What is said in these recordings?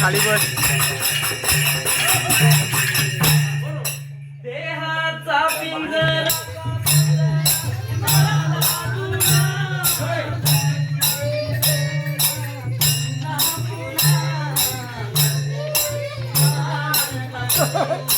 खाली बस देहाचा पिंजरा.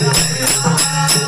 Yeah. É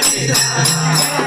Raja,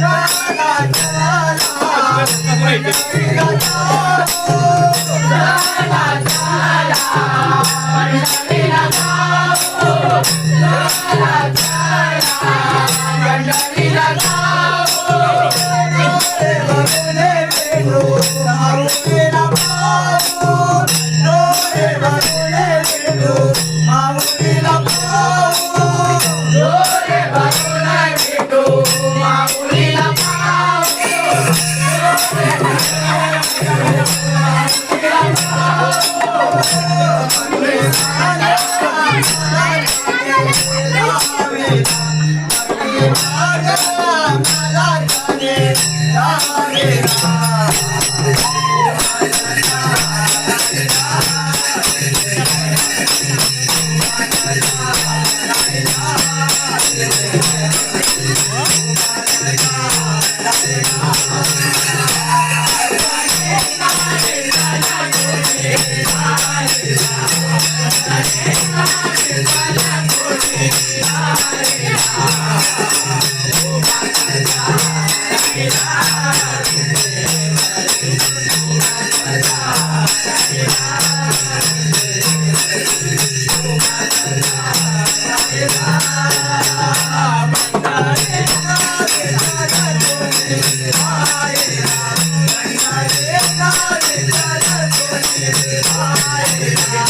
Raja, Raja, la la Yeah. yeah.